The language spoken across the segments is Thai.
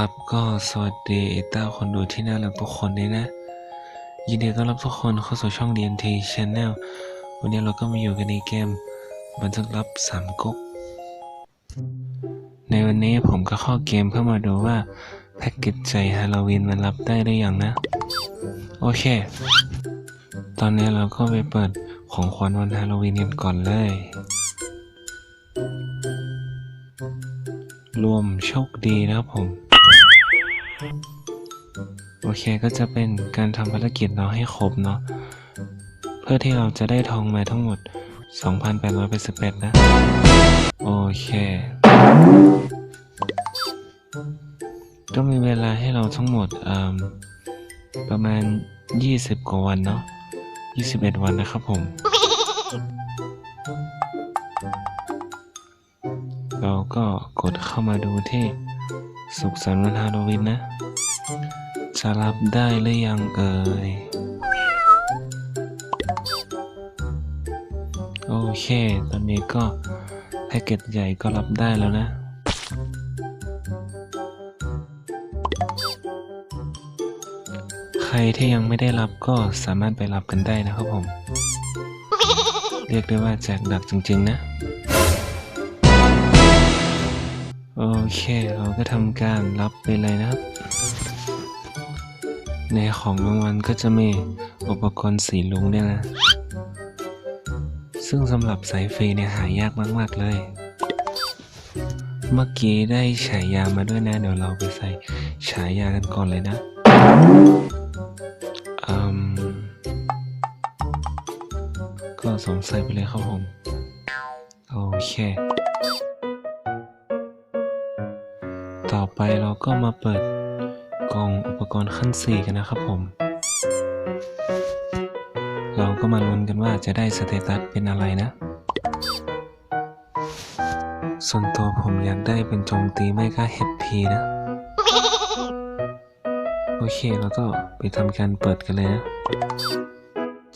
ครับก็สวัสดีเอต้าคนดูที่น่ารักทุกคนเลยนะ ยินดีต้อนรับทุกคนเข้าสู่ช่อง DNT Channel วันนี้เราก็มาอยู่กันในเกมบันทึกลับสามก๊ก ในวันนี้ผมก็เข้าเกมเพื่อมาดูว่า แพ็กเกจใจฮาโลวีนมันรับได้หรือยังนะ โอเค ตอนนี้เราก็ไปเปิดของขวัญวันฮาโลวีนกันก่อนเลยรวมโชคดีนะครับผม โอเคก็จะเป็นการทำภารกิจเราให้ครบเนาะเพื่อที่เราจะได้ทองมาทั้งหมด 2,881นะ โอเค ก็มีเวลาให้เราทั้งหมดประมาณ 20 กว่าวันเนาะ21 วันนะครับผม เราก็กดเข้ามาดูที่ สุขสันต์วันฮาโลวีนนะ จะรับได้หรือยังเอ่ย โอเค ตอนนี้ก็แพ็กเกจใหญ่ก็รับได้แล้วนะใครที่ยังไม่ได้รับก็สามารถไปรับกันได้นะครับผม เรียกได้ว่าแจกดักจริงๆนะ โอเค เราก็ทำการรับไปเลยนะครับ ในของรางวัลก็จะมีอุปกรณ์สีลุงเนี่ยนะ ซึ่งสำหรับสายฟรีเนี่ยหายากมาก ๆ เลย เมื่อกี้ได้ฉายามาด้วยนะ เดี๋ยวเราไปใส่ฉายากันก่อนเลยนะอืมก็สงสัยไปเลยครับผม โอเค ต่อไปเราก็มาเปิดกล่องอุปกรณ์ขั้น 4 กันนะครับผม เราก็มาลุ้นกันว่าจะได้สเตตัสเป็นอะไรนะ ส่วนตัวผมอยากได้เป็นโจมตีไม่ก็ HP นะ โอเคเราก็ไปทำการเปิดกันเลยนะ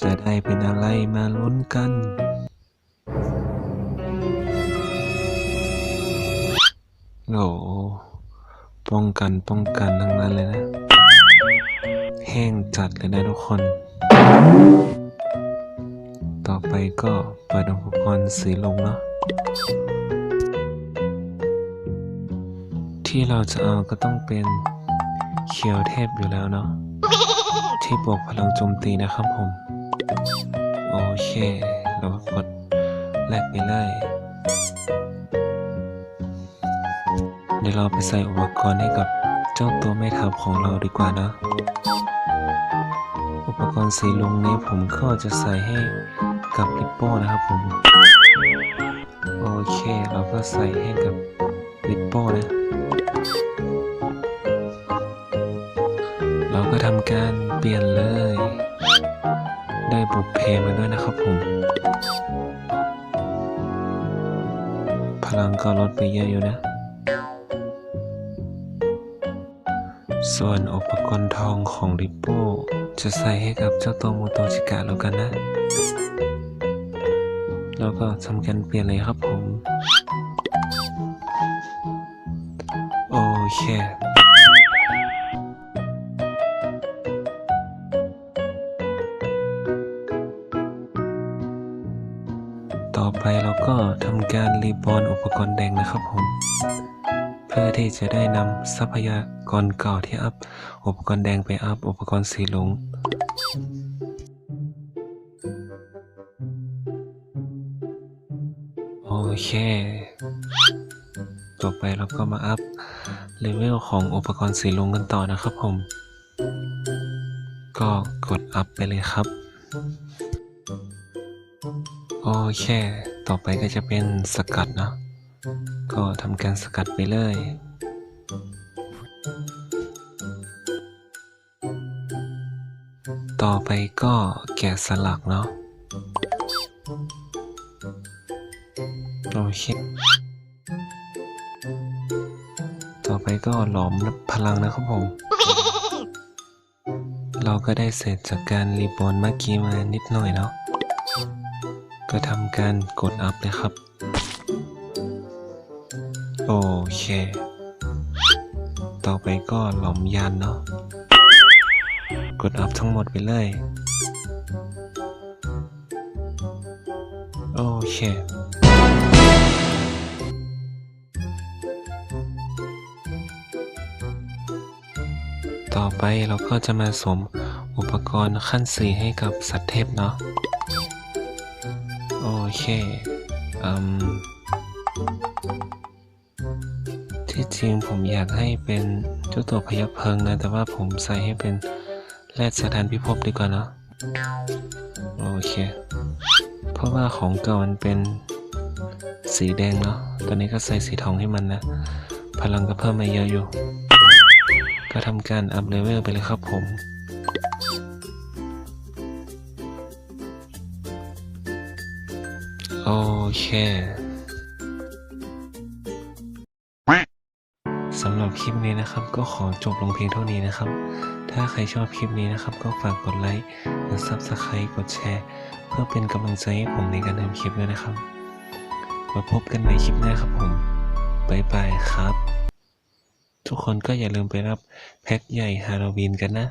จะได้เป็นอะไรมาลุ้นกันโอ้ ป้องกันป้องกันทั้งนั้นเลยนะ แห้งจัดเลยนะทุกคน ต่อไปก็เปิดอุปกรณ์สีลงเนาะที่เราจะเอาก็ต้องเป็นเขียวเทพอยู่แล้วเนาะที่บวกพลังโจมตีนะครับผม โอเค เราก็กดแลกไปเลย ดี๋ยวเราไปใส่อุปกรณ์ให้กับเจ้าตัวแม่ทัพของเราดีกว่านะ อุปกรณ์สีลุงนี้ผมก็จะใส่ให้กับลิปโป้นะครับผม โอเค เราก็ใส่ให้กับลิปโป้นะ เราก็ทำการเปลี่ยนเลย ได้บุกเพมาด้วยนะครับผม พลังก็ลดไปเยอะอยู่นะ ส่วนอุปกรณ์ทองของริปโป้จะใส่ให้กับเจ้าตัวโมโตจิกะแล้วกันนะ แล้วก็ทำการเปลี่ยนเลยครับผม โอเคต่อไปเราก็ทำการรีบอนอุปกรณ์แดงนะครับผม เพื่อที่จะได้นำทรัพยากรเก่าที่อัพ อุปกรณ์แดงไปอัพ อุปกรณ์สีหลง โอเค ต่อไปเราก็มาอัพ เลเวลของอุปกรณ์สีลงกันต่อนะครับผม ก็กดอัพไปเลยครับ โอเค ต่อไปก็จะเป็นสกัดเนะ ก็ทำการสกัดไปเลย ต่อไปก็แกะสลักเนาะโอเค ต่อไปก็หลอมพลังนะครับผม เราก็ได้เสร็จจากการรีบอนเมื่อกี้มานิดหน่อยเนาะ ก็ทำการกดอัพเลยครับ โอเค ต่อไปก็หลอมยานเนาะ กดอัพทั้งหมดไปเลย โอเคต่อไปเราก็จะมาสมอุปกรณ์ขั้นสี่ให้กับสัตว์เทพเนาะ โอเค อืม ที่จริงผมอยากให้เป็นเจ้าตัวพยับเพิงนะ แต่ว่าผมใส่ให้เป็นแรดสถานพิภพดีกว่าเนาะโอเค เพราะว่าของเก่ามันเป็นสีแดงเนาะตอนนี้ก็ใส่สีทองให้มันนะ พลังก็เพิ่มมาเยอะอยู่ ก็ทำการอัพเลเวลไปเลยครับผมโอเค สำหรับคลิปนี้นะครับ ก็ขอจบลงเพียงเท่านี้นะครับ ถ้าใครชอบคลิปนี้นะครับ ก็ฝากกดไลค์กด Subscribe กดแชร์ เพื่อเป็นกำลังใจให้ผมในการทำคลิปด้วยนะครับมาพบกันในคลิปหน้าครับผมบายบายครับ ทุกคนก็อย่าลืมไปรับแพ็คใหญ่ฮาโลวีนกันนะ